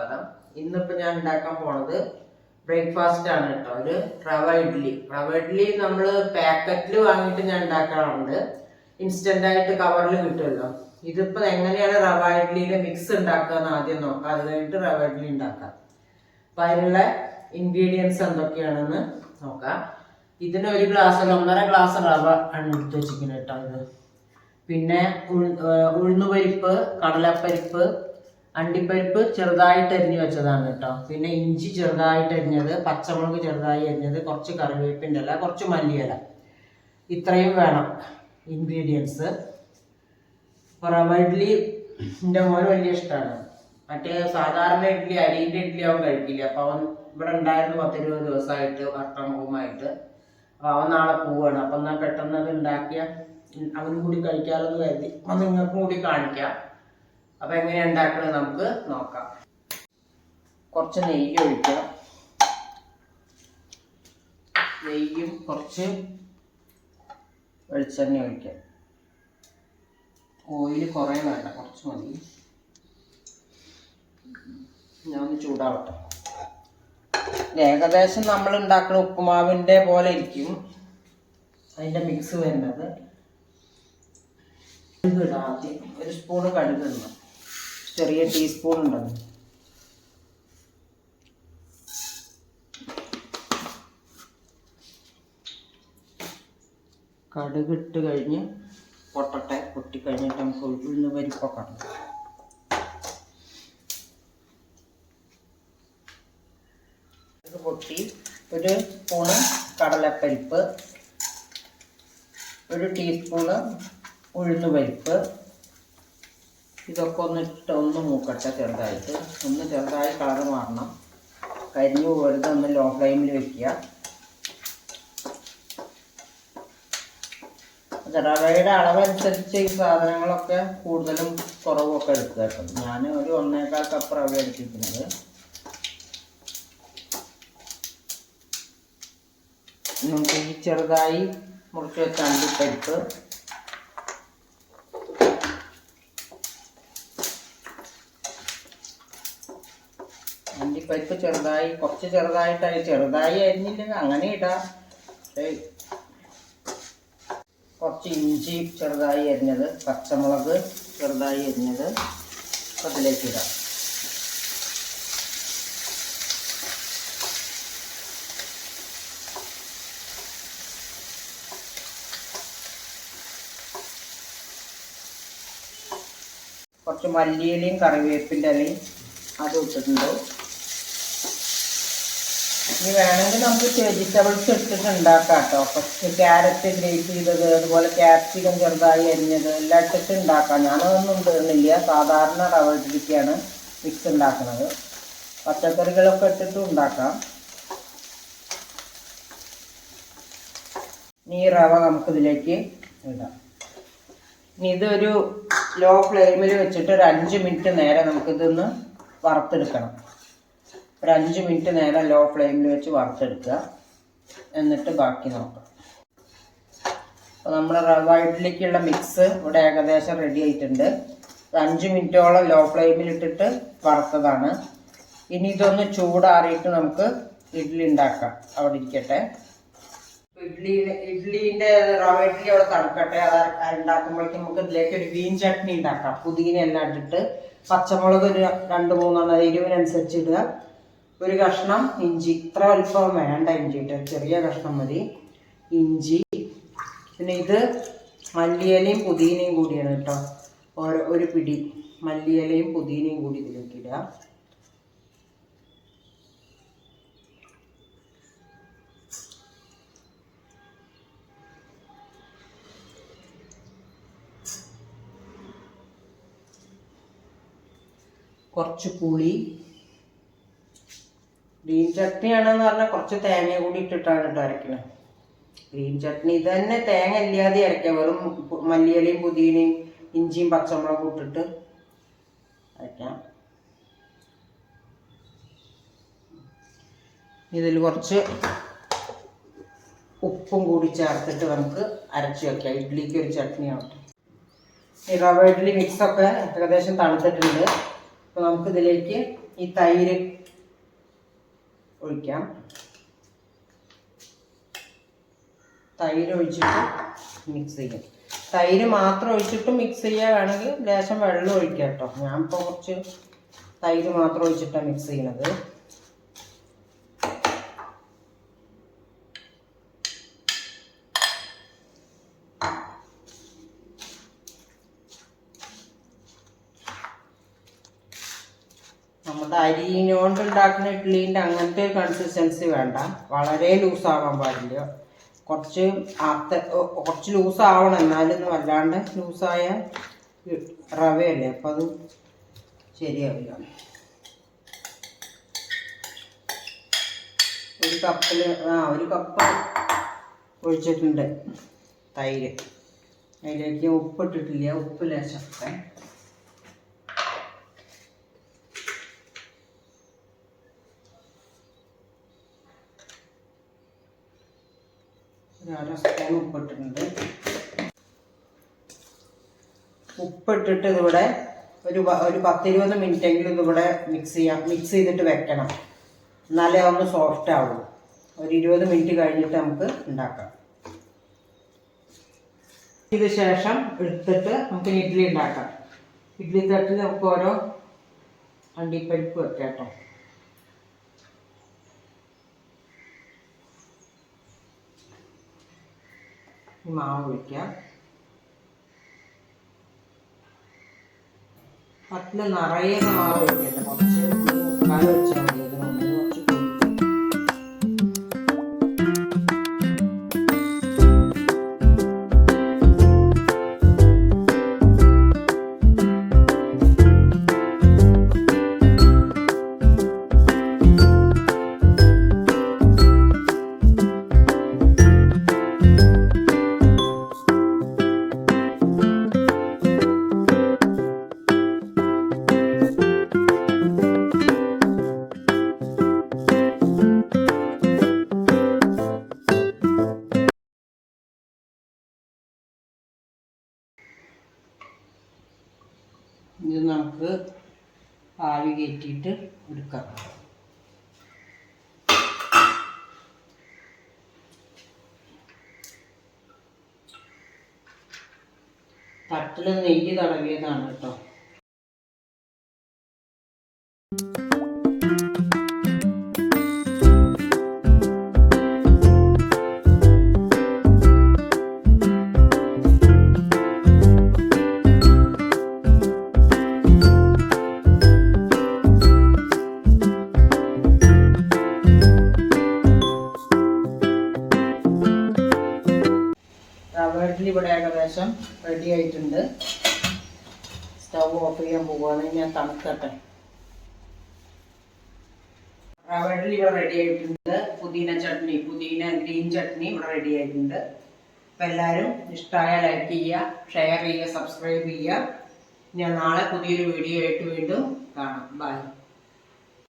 സ്വാഗതം ഇന്നിപ്പോ ഞാൻ ഉണ്ടാക്കാൻ പോണത് ബ്രേക്ക്ഫാസ്റ്റ് ആണ് കേട്ടോ. ഒരു റവ ഇഡ്ഡലി റവ ഇഡ്ഡലി നമ്മൾ പാക്കറ്റിൽ വാങ്ങിയിട്ട് ഞാൻ ഉണ്ടാക്കാറുണ്ട്. ഇൻസ്റ്റന്റ് ആയിട്ട് കവറിൽ കിട്ടുമല്ലോ ഇതിപ്പോ എങ്ങനെയാണ് റവ ഇഡ്ലിയുടെ മിക്സ് ഉണ്ടാക്കുക എന്ന് ആദ്യം നോക്കാം. അത് കഴിഞ്ഞിട്ട് റവ ഇഡ്ഡലി ഉണ്ടാക്കാം. അപ്പൊ അതിനുള്ള ഇൻഗ്രീഡിയൻസ് എന്തൊക്കെയാണെന്ന് നോക്കാം. ഇതിന് ഒരു ഗ്ലാസ് ഒന്നര ഗ്ലാസ് റവ ആണ് എടുത്ത് വെച്ചിരിക്കുന്നത് കേട്ടോ ഇത്. പിന്നെ ഉഴുന്നുപരിപ്പ് കടലപ്പരിപ്പ് അണ്ടിപ്പരിപ്പ് ചെറുതായിട്ട് അരിഞ്ഞു വെച്ചതാണ് കേട്ടോ. പിന്നെ ഇഞ്ചി ചെറുതായിട്ട് അരിഞ്ഞത് പച്ചമുളക് ചെറുതായി അരിഞ്ഞത് കുറച്ച് കറിവേപ്പിന്റെ ഇല കുറച്ച് മല്ലിയില. ഇത്രയും വേണം ഇൻഗ്രീഡിയൻസ്. റവ ഇഡ്ഡലി എന്റെ മോന് വലിയ ഇഷ്ടമാണ് മറ്റേ സാധാരണ ഇഡ്ഡലി അരിന്റെ ഇഡ്ഡലി അവൻ കഴിക്കില്ല. അപ്പോൾ അവൻ ഇവിടെ ഉണ്ടായിരുന്നു പത്തിരുപത് ദിവസമായിട്ട് വർഷം ഹോമായിട്ട് അപ്പോൾ അവൻ നാളെ പോവുകയാണ് അപ്പം എന്നാൽ പെട്ടെന്ന് അത് ഉണ്ടാക്കിയ അവനും കൂടി കഴിക്കാമെന്ന് കരുതി. അപ്പം നിങ്ങൾക്കും കൂടി കാണിക്കാം. അപ്പം എങ്ങനെ ഉണ്ടാക്കണത് നമുക്ക് നോക്കാം. കുറച്ച് നെയ്യ് ഒഴിക്കാം നെയ്യും കുറച്ച് വെളിച്ചെണ്ണ ഒഴിക്കാം ഓയിൽ കുറേ വേണ്ട കുറച്ച് മതി. ഞാൻ ഒന്ന് ചൂടാവട്ടെ ഏകദേശം നമ്മൾ ഉണ്ടാക്കുന്ന ഉപ്പുമാവിന്റെ പോലെ ഇരിക്കും. അതിന്റെ മിക്സ് വരുന്നത് കടുകിടാം ആദ്യം. ഒരു സ്പൂണ് കടുക് ഇടണം. ചെറിയ ടീസ്പൂൺ ഉണ്ടത് കടുക് ഇട്ട് കഴിഞ്ഞ് പൊട്ടട്ടെ. പൊട്ടി കഴിഞ്ഞിട്ട് നമുക്ക് ഉഴുന്ന് പരിപ്പൊക്കെ ഇത് പൊട്ടി. ഒരു സ്പൂണ് കടലപ്പരിപ്പ്. ഒരു ടീസ്പൂണ് ഉഴുന്നുപരിപ്പ് ഇതൊക്കെ ഒന്ന് ഇട്ട് ഒന്ന് മൂക്കട്ടെ ചെറുതായിട്ട്. ഒന്ന് ചെറുതായി കളർ മാറണം. കരിഞ്ഞു പോരുത് ഒന്ന് ലോ ഫ്ലെയിമിൽ വെക്കുക. റവയുടെ അളവനുസരിച്ച് ഈ സാധനങ്ങളൊക്കെ കൂടുതലും കുറവൊക്കെ എടുക്കുക കേട്ടോ. ഞാൻ ഒരു ഒന്നേക്കാൽ കപ്പ് റവ എടുത്തിരിക്കുന്നത്. നമുക്ക് ഈ ചെറുതായി മുറിച്ച് വെച്ച അണ്ടിപ്പരിപ്പ് അണ്ടിപ്പരിപ്പ് ചെറുതായി കുറച്ച് ചെറുതായിട്ടായി. ചെറുതായി അരിഞ്ഞില്ലെങ്കിൽ അങ്ങനെ ഇടാം. കുറച്ച് ഇഞ്ചി ചെറുതായി അരിഞ്ഞത് പച്ചമുളക് ചെറുതായി അരിഞ്ഞത് അതിലേക്ക് ഇടാം. കുറച്ച് മല്ലിയിലയും കറിവേപ്പിന്റെ ഇലയും അത് ഇട്ടിട്ടുണ്ട്. ഇനി വേണമെങ്കിൽ നമുക്ക് വെജിറ്റബിൾസ് ഇട്ടിട്ട് ഉണ്ടാക്കാം കേട്ടോ ഫസ്റ്റ് ക്യാരറ്റ് ഗ്രേറ്റ് ചെയ്തത് അതുപോലെ ക്യാപ്സിക്കം ചെറുതായി അരിഞ്ഞത് എല്ലാം ഇട്ടിട്ട് ഉണ്ടാക്കാം. ഞാനതൊന്നും ഇടുന്നില്ല. സാധാരണ റവ ഇഡ്ഡലിക്കാണ് മിക്സ് ഉണ്ടാക്കുന്നത്. പച്ചക്കറികളൊക്കെ ഇട്ടിട്ട് ഉണ്ടാക്കാം. ഈ റവ നമുക്കിതിലേക്ക് ഇടാം. ഇനി ഇതൊരു ലോ ഫ്ലെയിമിൽ വെച്ചിട്ട് ഒരു അഞ്ച് മിനിറ്റ് നേരെ നമുക്കിതൊന്ന് വറുത്തെടുക്കണം. ഒരു അഞ്ച് മിനിറ്റ് നേരം ലോ ഫ്ലെയിമിൽ വെച്ച് വറുത്തെടുക്കുക. എന്നിട്ട് ബാക്കി നോക്കാം. അപ്പോൾ നമ്മൾ റവ ഇഡ്ഡലിക്കുള്ള മിക്സ് ഇവിടെ ഏകദേശം റെഡി ആയിട്ടുണ്ട്. അഞ്ച് മിനിറ്റോളം ലോ ഫ്ലെയിമിൽ ഇട്ടിട്ട് വറുത്തതാണ്. ഇനി ഇതൊന്ന് ചൂടാറിയിട്ട് നമുക്ക് ഇഡ്ഡലി ഉണ്ടാക്കാം. അവിടെ ഇരിക്കട്ടെ. ഇഡ്ഡലി ഇഡ്ഡലിന്റെ റവ ഇഡ്ഡലി അവിടെ തണുക്കട്ടെ. അത് ഉണ്ടാക്കുമ്പോഴേക്കും നമുക്ക് ഇതിലേക്ക് ഒരു ഗ്രീൻ ചട്നി ഉണ്ടാക്കാം. പുതിന എല്ലാം ഇട്ടിട്ട് പച്ചമുളക് ഒരു രണ്ട് മൂന്നെണ്ണം എരിവിനനുസരിച്ച് ഇടുക. ഒരു കഷ്ണം ഇഞ്ചി. ഇത്ര അല്പം വേണ്ട ഇഞ്ചി കേട്ടോ ചെറിയ കഷ്ണം മതി. ഇഞ്ചി. പിന്നെ ഇത് മല്ലിയിലയും പുതിനയും കൂടിയാണ് കേട്ടോ. ഓരോ ഒരു പിടി. മല്ലിയിലയും പുതിനയും കൂടി ഇതിലേക്ക് ഇടുക. കുറച്ച് പുളി. ഗ്രീൻ ചട്നി ആണെന്ന് പറഞ്ഞാൽ കുറച്ച് തേങ്ങ കൂടി ഇട്ടിട്ടാണ് കേട്ടോ അരക്കണത് ഗ്രീൻ ചട്നി ഇതന്നെ തന്നെ തേങ്ങ ഇല്ലാതെ അരക്കുക വെറും മല്ലിയിലയും പുതിനയും ഇഞ്ചിയും പച്ചമുളകും ഇട്ടിട്ട് അരക്കാം ഇതിൽ കുറച്ച് ഉപ്പും കൂടി ചേർത്തിട്ട് നമുക്ക് അരച്ച് വെക്കാം. ഇഡ്ഡലിക്ക് ഒരു ചട്നി ആവട്ടെ. ഈ റവ ഇഡ്ഡലി മിക്സൊക്കെ ഏകദേശം തണുത്തിട്ടുണ്ട്. അപ്പോൾ നമുക്കിതിലേക്ക് ഈ തൈര് ഒഴിക്കാം. തൈര് ഒഴിച്ചിട്ട് മിക്സ് ചെയ്യാം. തൈര് മാത്രം ഒഴിച്ചിട്ട് മിക്സ് ചെയ്യുകയാണെങ്കിൽ ലേശം വെള്ളം ഒഴിക്കാം കേട്ടോ. ഞാൻ ഇപ്പോൾ കുറച്ച് തൈര് മാത്രം ഒഴിച്ചിട്ടാണ് മിക്സ് ചെയ്യണത്. നമ്മുടെ അരിനോണ്ട് ഉണ്ടാക്കുന്ന ഇഡ്ഡലീന്റെ അങ്ങനത്തെ ഒരു കൺസിസ്റ്റൻസി വേണ്ട. വളരെ ലൂസാവാൻ പാടില്ല. കുറച്ച് അത്ത കുറച്ച് ലൂസാവണം ആവണം. എന്നാലും വല്ലാണ്ട് ലൂസായ റവയല്ലേ? അപ്പം അത് ശരിയാവില്ല. ഒരു കപ്പിൽ ആ ഒരു കപ്പ് ഒഴിച്ചിട്ടുണ്ട് തൈര്. അതിലേക്ക് ഉപ്പിട്ടിട്ടില്ല. ഉപ്പ് ലേശം അര സ്പൂൺ ഉപ്പിട്ടിട്ടുണ്ട്. ഉപ്പിട്ടിട്ട് ഇതിവിടെ ഒരു ഒരു പത്തിരുപത് മിനിറ്റ് എങ്കിലും ഇതിവിടെ മിക്സ് ചെയ്യാം. മിക്സ് ചെയ്തിട്ട് വെക്കണം. എന്നാലേ ഒന്ന് സോഫ്റ്റ് ആവുള്ളൂ ഒരു ഇരുപത് മിനിറ്റ് കഴിഞ്ഞിട്ട് നമുക്ക് ഉണ്ടാക്കാം. ഇത് ശേഷം എടുത്തിട്ട് നമുക്ക് ഇഡ്ഡലി ഉണ്ടാക്കാം. ഇഡ്ഡലി തട്ടിൽ നമുക്ക് ഓരോ അണ്ടിപ്പരിപ്പ് വെക്കാം കേട്ടോ. മാവ് ഒഴിക്കാം പത്തിൽ നിറയെ മാവ് ഒഴിക്കട്ടെ കുറച്ച് മുക്കാൽ വെച്ചാൽ മതി ഇത് നമുക്ക് ആവി കയറ്റിയിട്ട് എടുക്കാം. തട്ടിൽ നെയ്യ് തടവിയതാണ് കേട്ടോ. ആയിട്ടുണ്ട് സ്റ്റൗ ഓഫ് ചെയ്യാൻ പോവുകയാണ് ഞാൻ തണുക്കട്ടെ. റവഡിൽ ഇവിടെ റെഡി ആയിട്ടുണ്ട് പുതിന ചട്നി പുതിന ഗ്രീൻ ചട്നി ഇവിടെ റെഡി ആയിട്ടുണ്ട് അപ്പം എല്ലാവരും ഇഷ്ടമായ ലൈക്ക് ചെയ്യുക ഷെയർ ചെയ്യുക സബ്സ്ക്രൈബ് ചെയ്യുക. ഞാൻ നാളെ പുതിയൊരു വീഡിയോ ആയിട്ട് വീണ്ടും കാണാം. ബൈ